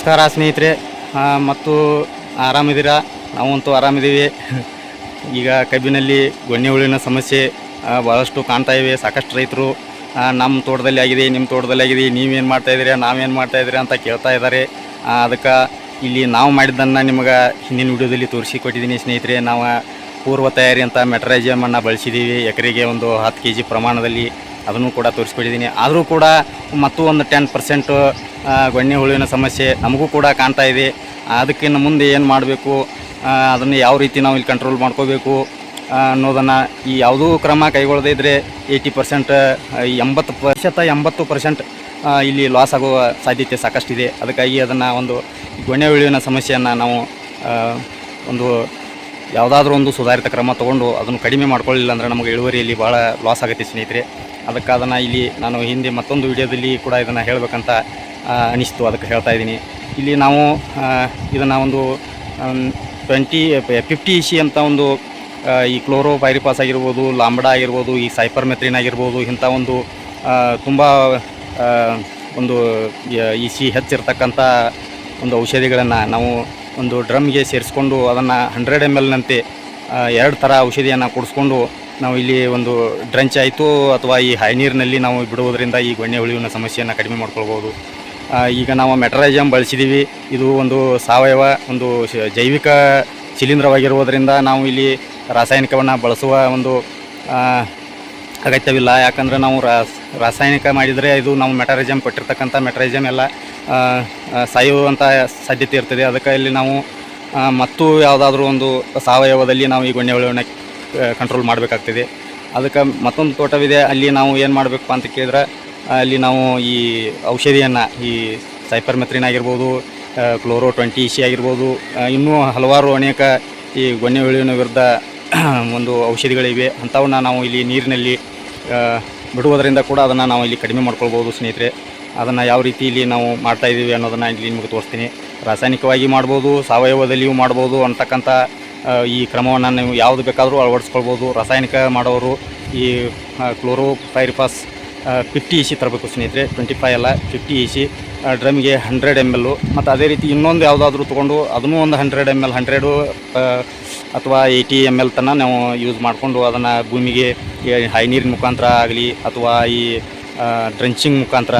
ನಮಸ್ಕಾರ ಸ್ನೇಹಿತರೆ. ಮತ್ತು ಆರಾಮಿದ್ದೀರಾ? ನಾವಂತೂ ಆರಾಮಿದ್ದೀವಿ. ಈಗ ಕಬ್ಬಿನಲ್ಲಿ ಗೊಣ್ಣೆ ಹುಳಿನ ಸಮಸ್ಯೆ ಭಾಳಷ್ಟು ಕಾಣ್ತಾ ಇವೆ. ಸಾಕಷ್ಟು ರೈತರು ನಮ್ಮ ತೋಟದಲ್ಲಿ ಆಗಿದೆ, ನಿಮ್ಮ ತೋಟದಲ್ಲಿ ಆಗಿದೆ, ನೀವೇನು ಮಾಡ್ತಾ ಇದ್ದೀರಾ, ನಾವೇನು ಮಾಡ್ತಾ ಇದ್ದೀರಾ ಅಂತ ಕೇಳ್ತಾ ಇದ್ದಾರೆ. ಅದಕ್ಕೆ ಇಲ್ಲಿ ನಾವು ಮಾಡಿದ್ದನ್ನು ನಿಮಗೆ ಹಿಂದಿನ ವಿಡಿಯೋದಲ್ಲಿ ತೋರಿಸಿ ಕೊಟ್ಟಿದ್ದೀನಿ ಸ್ನೇಹಿತರೆ. ನಾವು ಪೂರ್ವ ತಯಾರಿ ಅಂತ ಮೆಟ್ರೈಜಿಯಮನ್ನು ಬಳಸಿದ್ದೀವಿ. ಎಕರೆಗೆ ಒಂದು ಹತ್ತು ಕೆ ಪ್ರಮಾಣದಲ್ಲಿ. ಅದನ್ನು ಕೂಡ ತೋರಿಸ್ಕೊಟ್ಟಿದ್ದೀನಿ ಆದರೂ ಕೂಡ ಮತ್ತೂ ಒಂದು ಟೆನ್ ಪರ್ಸೆಂಟು ಗೊಣ್ಣೆ ಹುಳುವಿನ ಸಮಸ್ಯೆ ನಮಗೂ ಕೂಡ ಕಾಣ್ತಾ ಇದೆ. ಅದಕ್ಕಿಂತ ಮುಂದೆ ಏನು ಮಾಡಬೇಕು? ಅದನ್ನು ಯಾವ ರೀತಿ ನಾವು ಇಲ್ಲಿ ಕಂಟ್ರೋಲ್ ಮಾಡ್ಕೋಬೇಕು? ಅನ್ನೋದನ್ನು ಈ ಯಾವುದೂ ಕ್ರಮ ಕೈಗೊಳ್ಳದೇ ಇದ್ದರೆ ಏಯ್ಟಿ ಪರ್ಸೆಂಟ್ ಎಂಬತ್ತು ಪ್ರತಿಶತ ಎಂಬತ್ತು ಪರ್ಸೆಂಟ್ ಇಲ್ಲಿ ಲಾಸ್ ಆಗುವ ಸಾಧ್ಯತೆ ಸಾಕಷ್ಟಿದೆ. ಅದಕ್ಕಾಗಿ ಅದನ್ನು ಒಂದು ಗೊಣ್ಣೆ ಹುಳುವಿನ ಸಮಸ್ಯೆಯನ್ನು ನಾವು ಒಂದು ಯಾವುದಾದ್ರೂ ಒಂದು ಸುಧಾರಿತ ಕ್ರಮ ತೊಗೊಂಡು ಅದನ್ನು ಕಡಿಮೆ ಮಾಡ್ಕೊಳ್ಳಿಲ್ಲ ಅಂದರೆ ನಮಗೆ ಇಳುವರಿಯಲ್ಲಿ ಭಾಳ ಲಾಸ್ ಆಗುತ್ತೆ ಸ್ನೇಹಿತರೆ. ಅದಕ್ಕೆ ಅದನ್ನು ಇಲ್ಲಿ ನಾನು ಹಿಂದೆ ಮತ್ತೊಂದು ವಿಡಿಯೋದಲ್ಲಿ ಕೂಡ ಇದನ್ನು ಹೇಳಬೇಕಂತ ಅನಿಸ್ತು. ಅದಕ್ಕೆ ಹೇಳ್ತಾ ಇದ್ದೀನಿ. ಇಲ್ಲಿ ನಾವು ಇದನ್ನು ಒಂದು ಟ್ವೆಂಟಿ ಫಿಫ್ಟಿ ಇ ಸಿ ಅಂತ ಒಂದು ಈ ಕ್ಲೋರೋ ಪೈರಿಪಾಸ್ ಆಗಿರ್ಬೋದು, ಲಾಂಬಡಾ ಆಗಿರ್ಬೋದು, ಈ ಸೈಪರ್ ಮೆತ್ರಿನ್ ಆಗಿರ್ಬೋದು, ಇಂಥ ಒಂದು ತುಂಬ ಒಂದು ಇ ಸಿ ಹೆಚ್ಚಿರ್ತಕ್ಕಂಥ ಒಂದು ಔಷಧಿಗಳನ್ನು ನಾವು ಒಂದು ಡ್ರಮ್ಗೆ ಸೇರಿಸ್ಕೊಂಡು ಅದನ್ನು ಹಂಡ್ರೆಡ್ ಎಂ ಎಲ್ನಂತೆ ಎರಡು ಥರ ಔಷಧಿಯನ್ನು ಕುಡಿಸ್ಕೊಂಡು ನಾವು ಇಲ್ಲಿ ಒಂದು ಡ್ರಂಚ್ ಆಯಿತು ಅಥವಾ ಈ ಹೈ ನೀರಿನಲ್ಲಿ ನಾವು ಬಿಡುವುದರಿಂದ ಈ ಗೊಣ್ಣೆ ಹುಳಿವಿನ ಸಮಸ್ಯೆಯನ್ನು ಕಡಿಮೆ ಮಾಡ್ಕೊಳ್ಬೋದು. ಈಗ ನಾವು ಮೆಟ್ರೈಜಮ್ ಬಳಸಿದ್ದೀವಿ. ಇದು ಒಂದು ಸಾವಯವ, ಒಂದು ಜೈವಿಕ ಶಿಲೀಂಧ್ರವಾಗಿರುವುದರಿಂದ ನಾವು ಇಲ್ಲಿ ರಾಸಾಯನಿಕವನ್ನು ಬಳಸುವ ಒಂದು ಅಗತ್ಯವಿಲ್ಲ. ಯಾಕಂದರೆ ನಾವು ರಾಸ್, ರಾಸಾಯನಿಕ ಮಾಡಿದರೆ ಇದು ನಾವು ಮೆಟರೈಜಮ್ ಕೊಟ್ಟಿರ್ತಕ್ಕಂಥ ಮೆಟರೈಜಮ್ ಎಲ್ಲ ಸಾಯುವಂಥ ಸಾಧ್ಯತೆ ಇರ್ತದೆ. ಅದಕ್ಕೆ ಇಲ್ಲಿ ನಾವು ಮತ್ತು ಯಾವುದಾದ್ರೂ ಒಂದು ಸಾವಯವದಲ್ಲಿ ನಾವು ಈ ಗೊಣ್ಣೆ ಹುಳುವಿನ ಕಂಟ್ರೋಲ್ ಮಾಡಬೇಕಾಗ್ತದೆ. ಅದಕ್ಕೆ ಮತ್ತೊಂದು ತೋಟವಿದೆ. ಅಲ್ಲಿ ನಾವು ಏನು ಮಾಡಬೇಕಪ್ಪ ಅಂತ ಕೇಳಿದ್ರೆ, ಅಲ್ಲಿ ನಾವು ಈ ಔಷಧಿಯನ್ನು, ಈ ಸೈಪರ್ ಮೆತ್ರಿನ್ ಆಗಿರ್ಬೋದು ಕ್ಲೋರೋ ಟ್ವೆಂಟಿ ಸಿ ಆಗಿರ್ಬೋದು ಇನ್ನೂ ಹಲವಾರು ಅನೇಕ ಈ ಗೊನ್ನೆ ಹುಳುವಿನ ವಿರುದ್ಧ ಒಂದು ಔಷಧಿಗಳಿವೆ. ಅಂಥವನ್ನ ನಾವು ಇಲ್ಲಿ ನೀರಿನಲ್ಲಿ ಬಿಡುವುದರಿಂದ ಕೂಡ ಅದನ್ನು ನಾವು ಇಲ್ಲಿ ಕಡಿಮೆ ಮಾಡ್ಕೊಳ್ಬೋದು ಸ್ನೇಹಿತರೆ. ಅದನ್ನು ಯಾವ ರೀತಿಯಲ್ಲಿ ನಾವು ಮಾಡ್ತಾ ಇದ್ದೀವಿ ಅನ್ನೋದನ್ನು ಇಲ್ಲಿ ನಿಮಗೆ ತೋರಿಸ್ತೀನಿ. ರಾಸಾಯನಿಕವಾಗಿ ಮಾಡ್ಬೋದು, ಸಾವಯವದಲ್ಲಿಯೂ ಮಾಡ್ಬೋದು ಅಂತಕ್ಕಂಥ ಈ ಕ್ರಮವನ್ನು ನೀವು ಯಾವುದು ಬೇಕಾದರೂ ಅಳವಡಿಸ್ಕೊಳ್ಬೋದು. ರಾಸಾಯನಿಕ ಮಾಡೋರು ಈ chlorpyrifos fifty E C ತರಬೇಕು ಸ್ನೇಹಿತರೆ. ಟ್ವೆಂಟಿ ಫೈ ಅಲ್ಲ, ಫಿಫ್ಟಿ ಇ ಸಿ. ಡ್ರಮ್ಗೆ ಹಂಡ್ರೆಡ್ ಎಂ ಎಲ್ಲು ಮತ್ತು ಅದೇ ರೀತಿ ಇನ್ನೊಂದು ಯಾವುದಾದ್ರೂ ತೊಗೊಂಡು ಅದನ್ನೂ ಒಂದು ಹಂಡ್ರೆಡ್ ಎಂ ಎಲ್, ಹಂಡ್ರೆಡು ಅಥವಾ ಏಯ್ಟಿ ಎಂ ಎಲ್ ತನಕ ನಾವು ಯೂಸ್ ಮಾಡಿಕೊಂಡು ಅದನ್ನು ಭೂಮಿಗೆ ಹೈ ನೀರಿನ ಮುಖಾಂತರ ಆಗಲಿ, ಅಥವಾ ಈ ಡ್ರೆಂಚಿಂಗ್ ಮುಖಾಂತರ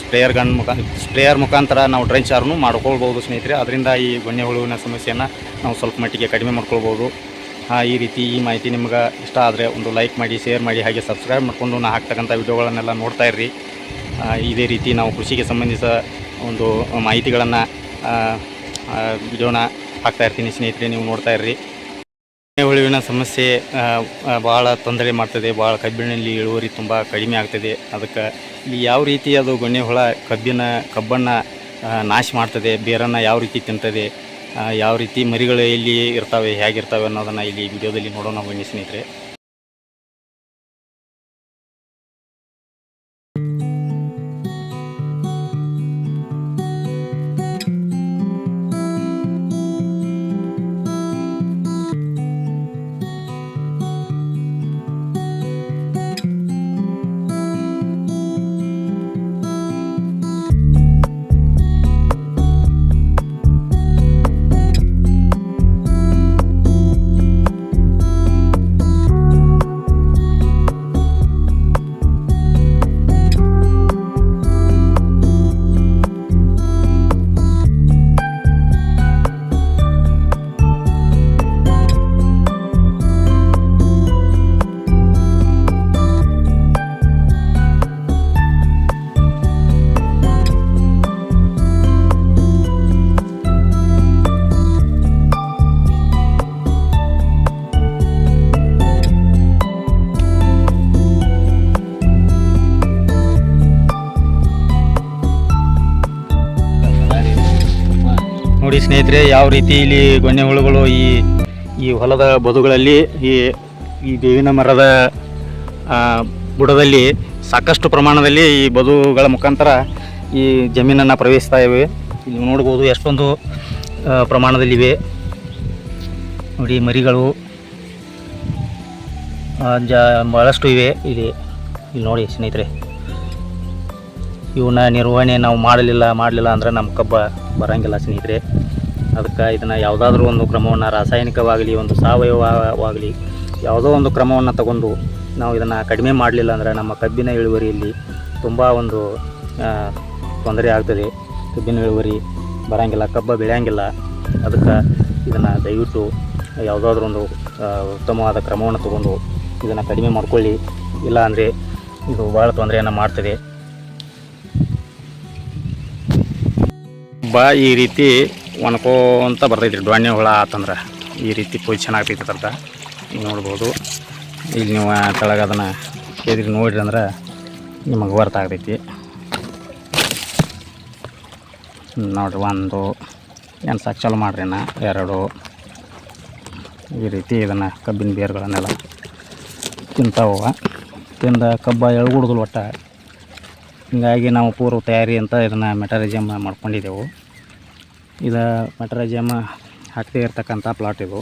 ಸ್ಪ್ರೇಯರ್ ಗನ್ ಮುಖಾಂತರ ಸ್ಪ್ರೇಯರ್ ಮುಖಾಂತರ ನಾವು ಡ್ರೆಂಚ್ ಆರ್ನು ಮಾಡ್ಕೊಳ್ಬೋದು ಸ್ನೇಹಿತರೆ. ಅದರಿಂದ ಈ ಗೊಣ್ಣೆ ಹುಳುವಿನ ಸಮಸ್ಯೆಯನ್ನು ನಾವು ಸ್ವಲ್ಪ ಮಟ್ಟಿಗೆ ಕಡಿಮೆ ಮಾಡ್ಕೊಳ್ಬೋದು. ಈ ರೀತಿ ಈ ಮಾಹಿತಿ ನಿಮ್ಗೆ ಇಷ್ಟ ಆದರೆ ಒಂದು ಲೈಕ್ ಮಾಡಿ ಶೇರ್ ಮಾಡಿ, ಹಾಗೆ ಸಬ್ಸ್ಕ್ರೈಬ್ ಮಾಡಿಕೊಂಡು ನಾನು ಹಾಕ್ತಕ್ಕಂಥ ವಿಡಿಯೋಗಳನ್ನೆಲ್ಲ ನೋಡ್ತಾ ಇರ್ರಿ. ಇದೇ ರೀತಿ ನಾವು ಕೃಷಿಗೆ ಸಂಬಂಧಿಸಿದ ಒಂದು ಮಾಹಿತಿಗಳನ್ನು ವಿಡಿಯೋನ ಹಾಕ್ತಾ ಇರ್ತೀನಿ ಸ್ನೇಹಿತರೆ, ನೀವು ನೋಡ್ತಾ ಇರ್ರಿ. ಹುಳುವಿನ ಸಮಸ್ಯೆ ಭಾಳ ತೊಂದರೆ ಮಾಡ್ತದೆ. ಭಾಳ ಕಬ್ಬಿನಲ್ಲಿ ಇಳುವರಿ ತುಂಬ ಕಡಿಮೆ ಆಗ್ತದೆ. ಅದಕ್ಕೆ ಇಲ್ಲಿ ಯಾವ ರೀತಿ ಅದು ಗೊಣ್ಣೆ ಹುಳ ಕಬ್ಬಿನ, ಕಬ್ಬನ್ನು ನಾಶ ಮಾಡ್ತದೆ, ಬೇರನ್ನು ಯಾವ ರೀತಿ ತಿಂತದೆ ಯಾವ ರೀತಿ ಮರಿಗಳು ಎಲ್ಲಿ ಇರ್ತವೆ, ಹೇಗಿರ್ತವೆ ಅನ್ನೋದನ್ನು ಇಲ್ಲಿ ವಿಡಿಯೋದಲ್ಲಿ ನೋಡೋಣ, ಬನ್ನಿ ಸ್ನೇಹಿತರೆ. ನೋಡಿ ಸ್ನೇಹಿತರೆ, ಯಾವ ರೀತಿ ಇಲ್ಲಿ ಗೊನೆ ಹುಳುಗಳು ಈ ಈ ಹೊಲದ ಬದುಗಳಲ್ಲಿ ಈ ಈ ಬೇವಿನ ಮರದ ಬುಡದಲ್ಲಿ ಸಾಕಷ್ಟು ಪ್ರಮಾಣದಲ್ಲಿ ಈ ಬದುಗಳ ಮುಖಾಂತರ ಈ ಜಮೀನನ್ನು ಪ್ರವೇಶಿಸ್ತಾ ಇವೆ. ಇಲ್ಲಿ ನೋಡ್ಬೋದು ಎಷ್ಟೊಂದು ಪ್ರಮಾಣದಲ್ಲಿವೆ. ನೋಡಿ ಮರಿಗಳು ಜ ಭಾಳಷ್ಟು ಇವೆ. ಇಲ್ಲಿ ಇಲ್ಲಿ ನೋಡಿ ಸ್ನೇಹಿತರೆ. ಇವನ್ನ ನಿರ್ವಹಣೆ ನಾವು ಮಾಡಲಿಲ್ಲ ಮಾಡಲಿಲ್ಲ ಅಂದ್ರೆ ನಮ್ಮ ಕಬ್ಬ ಬರಂಗಿಲ್ಲ ಸ್ನೇಹಿತರೆ. ಅದಕ್ಕೆ ಇದನ್ನು ಯಾವುದಾದ್ರೂ ಒಂದು ಕ್ರಮವನ್ನು ರಾಸಾಯನಿಕವಾಗಲಿ, ಒಂದು ಸಾವಯವವಾಗಲಿ, ಯಾವುದೋ ಒಂದು ಕ್ರಮವನ್ನು ತಗೊಂಡು ನಾವು ಇದನ್ನು ಕಡಿಮೆ ಮಾಡಲಿಲ್ಲ ಅಂದರೆ ನಮ್ಮ ಕಬ್ಬಿನ ಇಳುವರಿಯಲ್ಲಿ ತುಂಬ ಒಂದು ತೊಂದರೆ ಆಗ್ತದೆ. ಕಬ್ಬಿನ ಇಳುವರಿ ಬರಂಗಿಲ್ಲ, ಕಬ್ಬ ಬೆಳೆಯಂಗಿಲ್ಲ. ಅದಕ್ಕೆ ಇದನ್ನು ದಯವಿಟ್ಟು ಯಾವುದಾದ್ರೂ ಒಂದು ಉತ್ತಮವಾದ ಕ್ರಮವನ್ನು ತಗೊಂಡು ಇದನ್ನು ಕಡಿಮೆ ಮಾಡ್ಕೊಳ್ಳಿ. ಇಲ್ಲ ಅಂದರೆ ಇದು ಭಾಳ ತೊಂದರೆಯನ್ನು ಮಾಡ್ತದೆ. ಬಾ ಈ ರೀತಿ ಒಣಕೋಂತ ಬರ್ತೈತಿ ರೀ ಡೊಣ್ಣೆ ಹುಳ ಆತಂದ್ರೆ ಈ ರೀತಿ ಪೊಸಿಷನ್ ಆಗ್ತೈತಿ ಅಂತ ನೋಡ್ಬೋದು. ಇಲ್ಲಿ ನೀವು ಕೆಳಗೆ ಅದನ್ನು ಎದ್ರಿ ನೋಡಿರಿ ಅಂದ್ರೆ ನಿಮಗೆ ವರ್ತ ಆಗ್ತೈತಿ. ನೋಡಿರಿ, ಒಂದು ಏನು ಸಾಕು ಚಾಲು ಮಾಡ್ರಿ ನಾ ಎರಡು. ಈ ರೀತಿ ಇದನ್ನು ಕಬ್ಬಿನ ಬೇರುಗಳನ್ನೆಲ್ಲ ತಿಂತಾವ. ತಿಂದ ಕಬ್ಬ ಎಳ್ಗುಡ್ಗಲ್ ಒಟ್ಟ. ಹೀಗಾಗಿ ನಾವು ಪೂರ್ವ ತಯಾರಿ ಅಂತ ಇದನ್ನು ಮೆಟರಿಜಮ್ ಮಾಡ್ಕೊಂಡಿದ್ದೆವು. ಇದು ಮಟರಾಜಮ್ಮ ಹಾಕದೇ ಇರ್ತಕ್ಕಂಥ ಪ್ಲಾಟ್ ಇದು.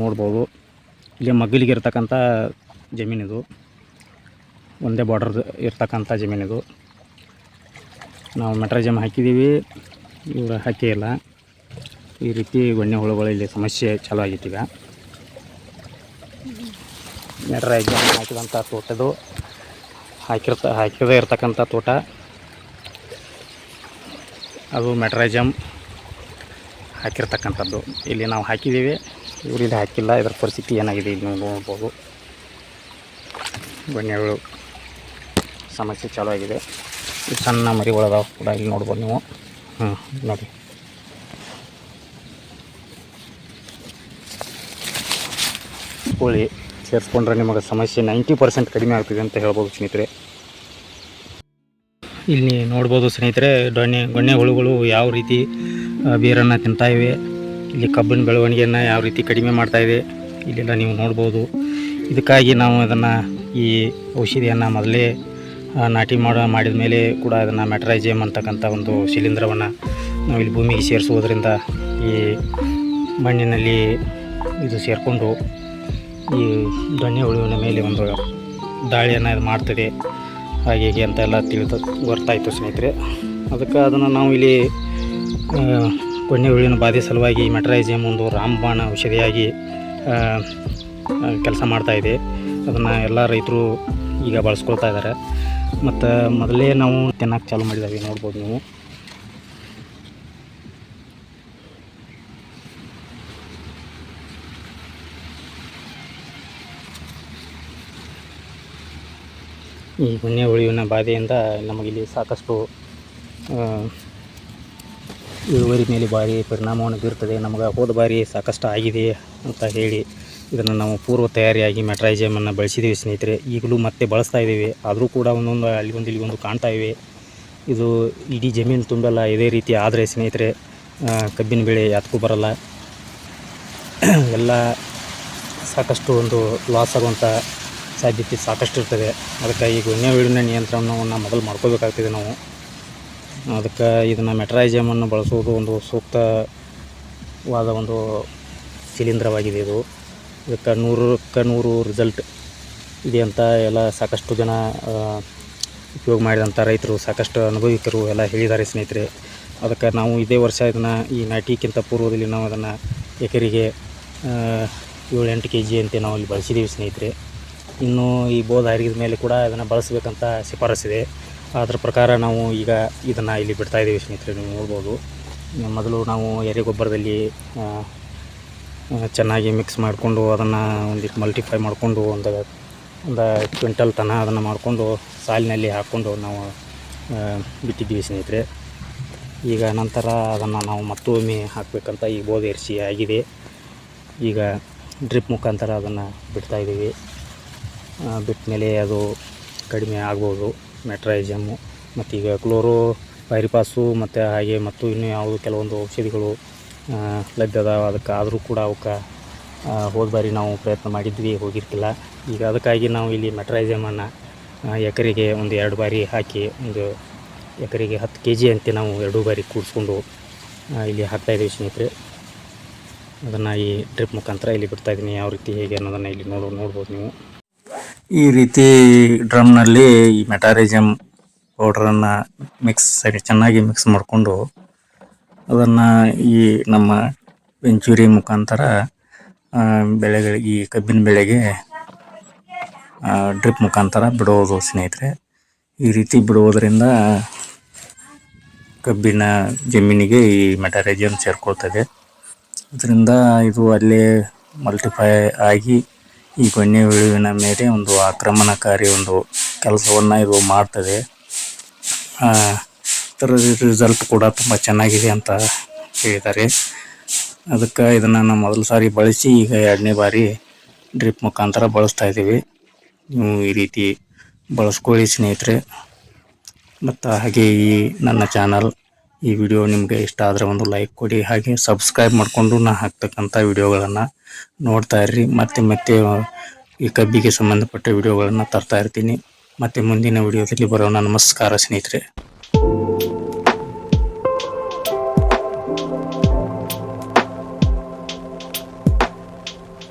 ನೋಡ್ಬೋದು. ಇಲ್ಲಿ ಮಗ್ಗಲಿಗೆ ಇರ್ತಕ್ಕಂಥ ಜಮೀನಿದು ಒಂದೇ ಬಾರ್ಡರ್ ಇರ್ತಕ್ಕಂಥ ಜಮೀನಿದು ನಾವು ಮೆಟ್ರಾಜಮ್ ಹಾಕಿದ್ದೀವಿ. ಇವರು ಹಾಕಿಲ್ಲ ಈ ರೀತಿ ಗೊಣ್ಣೆ ಹುಳುಗಳು ಇಲ್ಲಿ ಸಮಸ್ಯೆ ಚಾಲೂ ಆಗಿತ್ತೀಗ ಮೆಟ್ರಜಮ್ ಹಾಕಿದಂಥ ತೋಟದು. ಹಾಕಿರ್ತ ಹಾಕಿದೇ ಇರ್ತಕ್ಕಂಥ ತೋಟ. ಅದು ಮೆಟ್ರೈಜಮ್ ಹಾಕಿರ್ತಕ್ಕಂಥದ್ದು. ಇಲ್ಲಿ ನಾವು ಹಾಕಿದ್ದೀವಿ. ಇವ್ರು ಇಲ್ಲಿ ಹಾಕಿಲ್ಲ. ಇದರ ಪರಿಸ್ಥಿತಿ ಏನಾಗಿದೆ ಇಲ್ಲಿ ನೀವು ನೋಡ್ಬೋದು. ಬಣ್ಣಗಳು ಸಮಸ್ಯೆ ಚಾಲೂ ಆಗಿದೆ. ಸಣ್ಣ ಮರಿಗಳದಾವೆ ಕೂಡ ಇಲ್ಲಿ ನೋಡ್ಬೋದು ನೀವು. ಹ್ಞೂ ನೋಡಿ. ಕೋಳಿ ಸೇರಿಸ್ಕೊಂಡ್ರೆ ನಿಮಗೆ ಸಮಸ್ಯೆ ನೈಂಟಿ ಪರ್ಸೆಂಟ್ ಕಡಿಮೆ ಆಗ್ತದೆ ಅಂತ ಹೇಳ್ಬೋದು ಸ್ನೇಹಿತರೆ. ಇಲ್ಲಿ ನೋಡ್ಬೋದು ಸ್ನೇಹಿತರೆ, ದೊಣ್ಣೆ ಗೊಣ್ಣೆ ಹುಳುಗಳು ಯಾವ ರೀತಿ ಬೀರನ್ನು ಬೇರನ್ನು ತಿಂತಾ ಇವೆ, ಇಲ್ಲಿ ಕಬ್ಬಿನ ಬೆಳವಣಿಗೆಯನ್ನು ಯಾವ ರೀತಿ ಕಡಿಮೆ ಮಾಡ್ತಾ ಇದೆ, ಇಲ್ಲೆಲ್ಲ ನೀವು ನೋಡ್ಬೋದು. ಇದಕ್ಕಾಗಿ ನಾವು ಅದನ್ನು ಈ ಔಷಧಿಯನ್ನು ಮೊದಲೇ ನಾಟಿ ಮಾಡೋ, ಮಾಡಿದ ಮೇಲೆ ಕೂಡ ಅದನ್ನು ಮೆಟ್ರೈಜಿಯಮ್ ಅಂತಕ್ಕಂಥ ಒಂದು ಶಿಲೀಂಧ್ರವನ್ನು ನಾವು ಇಲ್ಲಿ ಭೂಮಿಗೆ ಸೇರಿಸುವುದರಿಂದ ಈ ಮಣ್ಣಿನಲ್ಲಿ ಇದು ಸೇರಿಕೊಂಡು ಈ ದೊಣ್ಣೆ ಹುಳುವಿನ ಮೇಲೆ ಒಂದು ದಾಳಿಯನ್ನು ಇದು ಮಾಡ್ತದೆ. ಹಾಗೆ ಹೀಗೆ ಅಂತ ಎಲ್ಲ ತಿಳಿದು ಗೊತ್ತಾಯಿತು ಸ್ನೇಹಿತರೆ. ಅದಕ್ಕೆ ಅದನ್ನು ನಾವು ಇಲ್ಲಿ ಹುಳುವಿನ ಬಾಧೆ ಸಲುವಾಗಿ ಮೆಟ್ರೈಜಿಯಮ್ ಒಂದು ರಾಮಬಾಣ ಔಷಧಿಯಾಗಿ ಕೆಲಸ ಮಾಡ್ತಾ ಇದೆ. ಅದನ್ನು ಎಲ್ಲ ರೈತರು ಈಗ ಬಳಸ್ಕೊಳ್ತಾ ಇದ್ದಾರೆ. ಮತ್ತು ಮೊದಲೇ ನಾವು ತಿನ್ನಕ್ಕೆ ಚಾಲು ಮಾಡಿದ್ದಾವೆ ನೋಡ್ಬೋದು ನೀವು. ಈ ಗೊಣ್ಣೆ ಹುಳಿವಿನ ಬಾಧೆಯಿಂದ ನಮಗಿಲ್ಲಿ ಸಾಕಷ್ಟು ಇಳುವರಿ ಮೇಲೆ ಭಾರಿ ಪರಿಣಾಮವನ್ನು ಬೀರ್ತದೆ. ನಮಗೆ ಹೋದ ಬಾರಿ ಸಾಕಷ್ಟು ಆಗಿದೆ ಅಂತ ಹೇಳಿ ಇದನ್ನು ನಾವು ಪೂರ್ವ ತಯಾರಿಯಾಗಿ ಮೆಟ್ರೈಜಮನ್ನು ಬಳಸಿದ್ದೀವಿ ಸ್ನೇಹಿತರೆ. ಈಗಲೂ ಮತ್ತೆ ಬಳಸ್ತಾ ಇದ್ದೀವಿ. ಆದರೂ ಕೂಡ ಒಂದೊಂದು ಅಲ್ಲಿ ಒಂದು ಇಲ್ಲಿ ಒಂದು ಕಾಣ್ತಾ ಇವೆ. ಇದು ಇಡೀ ಜಮೀನು ತುಂಬೆಲ್ಲ ಇದೇ ರೀತಿ ಆದರೆ ಸ್ನೇಹಿತರೆ ಕಬ್ಬಿನ ಬೆಳೆ ಯಾತಕ್ಕೂ ಬರಲ್ಲ. ಎಲ್ಲ ಸಾಕಷ್ಟು ಒಂದು ಲಾಸ್ ಆಗುವಂಥ ಸಾಧ್ಯತೆ ಸಾಕಷ್ಟು ಇರ್ತದೆ. ಅದಕ್ಕೆ ಈ ಉಣ್ಣೆ ಉಳಿನ ನಿಯಂತ್ರಣವನ್ನು ಮೊದಲು ಮಾಡ್ಕೋಬೇಕಾಗ್ತದೆ ನಾವು. ಅದಕ್ಕೆ ಇದನ್ನು ಮೆಟ್ರಾಯಿಜಮನ್ನು ಬಳಸುವುದು ಒಂದು ಸೂಕ್ತವಾದ ಒಂದು ಶಿಲೀಂಧ್ರವಾಗಿದೆ ಇದು. ಇದಕ್ಕೆ ನೂರಕ್ಕೆ ನೂರು ರಿಸಲ್ಟ್ ಇದೆ ಅಂತ ಎಲ್ಲ ಸಾಕಷ್ಟು ಜನ ಉಪಯೋಗ ಮಾಡಿದಂಥ ರೈತರು, ಸಾಕಷ್ಟು ಅನುಭವಿಕರು ಎಲ್ಲ ಹೇಳಿದ್ದಾರೆ ಸ್ನೇಹಿತರೆ. ಅದಕ್ಕೆ ನಾವು ಇದೇ ವರ್ಷ ಇದನ್ನು ಈ ನಾಟಿಕ್ಕಿಂತ ಪೂರ್ವದಲ್ಲಿ ನಾವು ಅದನ್ನು ಎಕರೆಗೆ ಏಳು ಎಂಟು ಕೆ ಜಿ ಅಂತ ನಾವು ಇಲ್ಲಿ ಬಳಸಿದ್ದೀವಿ ಸ್ನೇಹಿತರೆ. ಇನ್ನು ಈ ಬೋಧ ಹರಿದ ಮೇಲೆ ಕೂಡ ಇದನ್ನು ಬಳಸಬೇಕಂತ ಶಿಫಾರಸ್ಸಿದೆ ಅದರ ಪ್ರಕಾರ ನಾವು ಈಗ ಇದನ್ನು ಇಲ್ಲಿ ಬಿಡ್ತಾ ಇದ್ದೀವಿ ಸ್ನೇಹಿತರೆ ನೀವು ನೋಡ್ಬೋದು. ಮೊದಲು ನಾವು ಎರೆಗೊಬ್ಬರದಲ್ಲಿ ಆ, ಆ, ಚೆನ್ನಾಗಿ ಮಿಕ್ಸ್ ಮಾಡಿಕೊಂಡು ಅದನ್ನು ಒಂದಿಟ್ಟು ಮಲ್ಟಿಫೈ ಮಾಡಿಕೊಂಡು ಒಂದು ಒಂದು ಕ್ವಿಂಟಲ್ ತನ ಅದನ್ನು ಮಾಡಿಕೊಂಡು ಸಾಲಿನಲ್ಲಿ ಹಾಕ್ಕೊಂಡು ನಾವು ಬಿಟ್ಟಿದ್ದೀವಿ ಸ್ನೇಹಿತರೆ. ಈಗ ನಂತರ ಅದನ್ನು ನಾವು ಮತ್ತೊಮ್ಮೆ ಹಾಕಬೇಕಂತ ಈ ಬೋಧ ಎರ್ಸಿ ಆಗಿದೆ. ಈಗ ಡ್ರಿಪ್ ಮುಖಾಂತರ ಅದನ್ನು ಬಿಡ್ತಾ ಇದ್ದೀವಿ. ಬಿಟ್ಟ ಮೇಲೆ ಅದು ಕಡಿಮೆ ಆಗ್ಬೋದು ಮೆಟ್ರೈಜಮ್ಮು ಮತ್ತು ಈಗ ಕ್ಲೋರೋ ವೈರಿಪಾಸು ಮತ್ತು ಹಾಗೆ ಮತ್ತು ಇನ್ನು ಯಾವುದು ಕೆಲವೊಂದು ಔಷಧಿಗಳು ಲಭ್ಯದ ಅದಕ್ಕೆ ಆದರೂ ಕೂಡ ಅವಕ್ಕೆ ಹೋದ ಬಾರಿ ನಾವು ಪ್ರಯತ್ನ ಮಾಡಿದ್ವಿ, ಹೋಗಿರ್ತಿಲ್ಲ. ಈಗ ಅದಕ್ಕಾಗಿ ನಾವು ಇಲ್ಲಿ ಮೆಟ್ರೈಜಮನ್ನು ಎಕರೆಗೆ ಒಂದು ಎರಡು ಬಾರಿ ಹಾಕಿ, ಒಂದು ಎಕರೆಗೆ ಹತ್ತು ಕೆ ಜಿ ಅಂತೆ ನಾವು ಎರಡು ಬಾರಿ ಕೂಡಿಸ್ಕೊಂಡು ಇಲ್ಲಿ ಹಾಕ್ತಾಯಿದ್ದೀವಿ ಸ್ನೇಹಿತರೆ. ಅದನ್ನು ಈ ಡ್ರಿಪ್ ಮುಖಾಂತರ ಇಲ್ಲಿ ಬಿಡ್ತಾಯಿದ್ದೀನಿ ಯಾವ ರೀತಿ ಹೇಗೆ ಅನ್ನೋದನ್ನು ಇಲ್ಲಿ ನೋಡೋ, ನೋಡ್ಬೋದು ನೀವು. ಈ ರೀತಿ ಡ್ರಮ್ನಲ್ಲಿ ಈ ಮೆಟಾರಿಜಮ್ ಪೌಡ್ರನ್ನು ಮಿಕ್ಸ್ ಚೆನ್ನಾಗಿ ಮಿಕ್ಸ್ ಮಾಡಿಕೊಂಡು ಅದನ್ನು ಈ ನಮ್ಮ ವೆಂಚೂರಿ ಮುಖಾಂತರ ಬೆಳೆಗಳಿಗೆ ಈ ಕಬ್ಬಿನ ಬೆಳೆಗೆ ಡ್ರಿಪ್ ಮುಖಾಂತರ ಬಿಡೋದು ಸ್ನೇಹಿತರೆ. ಈ ರೀತಿ ಬಿಡುವುದರಿಂದ ಕಬ್ಬಿನ ಜಮೀನಿಗೆ ಈ ಮೆಟಾರಿಜಮ್ ಸೇರ್ಕೊಳ್ತದೆ. ಇದರಿಂದ ಇದು ಅಲ್ಲೇ ಮಲ್ಟಿಫೈ ಆಗಿ ಈ ಬನ್ನಿ ಹುಳುವಿನ ಮೇಲೆ ಒಂದು ಆಕ್ರಮಣಕಾರಿ ಒಂದು ಕೆಲಸವನ್ನು ಇದು ಮಾಡ್ತದೆ. ಅದರ ರಿಸಲ್ಟ್ ಕೂಡ ತುಂಬ ಚೆನ್ನಾಗಿದೆ ಅಂತ ಹೇಳಿದ್ದಾರೆ. ಅದಕ್ಕೆ ಇದನ್ನು ಮೊದಲ ಸಾರಿ ಬಳಸಿ ಈಗ ಎರಡನೇ ಬಾರಿ ಡ್ರಿಪ್ ಮುಖಾಂತರ ಬಳಸ್ತಾ ಇದ್ದೀವಿ. ನೀವು ಈ ರೀತಿ ಬಳಸ್ಕೊಳ್ಳಿ ಸ್ನೇಹಿತರೆ. ಮತ್ತು ಹಾಗೆ ಈ ನನ್ನ ಚಾನಲ್ ಈ ವಿಡಿಯೋ ನಿಮಗೆ ಇಷ್ಟ ಆದರೆ ಒಂದು ಲೈಕ್ ಕೊಡಿ, ಹಾಗೆ ಸಬ್ಸ್ಕ್ರೈಬ್ ಮಾಡಿಕೊಂಡು ನಾ ಹಾಕ್ತಕ್ಕಂಥ ವಿಡಿಯೋಗಳನ್ನು ನೋಡ್ತಾ ಇರ್ರಿ. ಮತ್ತೆ ಮತ್ತೆ ಈ ಕಬ್ಬಿಗೆ ಸಂಬಂಧಪಟ್ಟ ವಿಡಿಯೋಗಳನ್ನು ತರ್ತಾ ಇರ್ತೀನಿ. ಮತ್ತೆ ಮುಂದಿನ ವಿಡಿಯೋದಲ್ಲಿ ಬರೋಣ. ನಮಸ್ಕಾರ ಸ್ನೇಹಿತರೆ.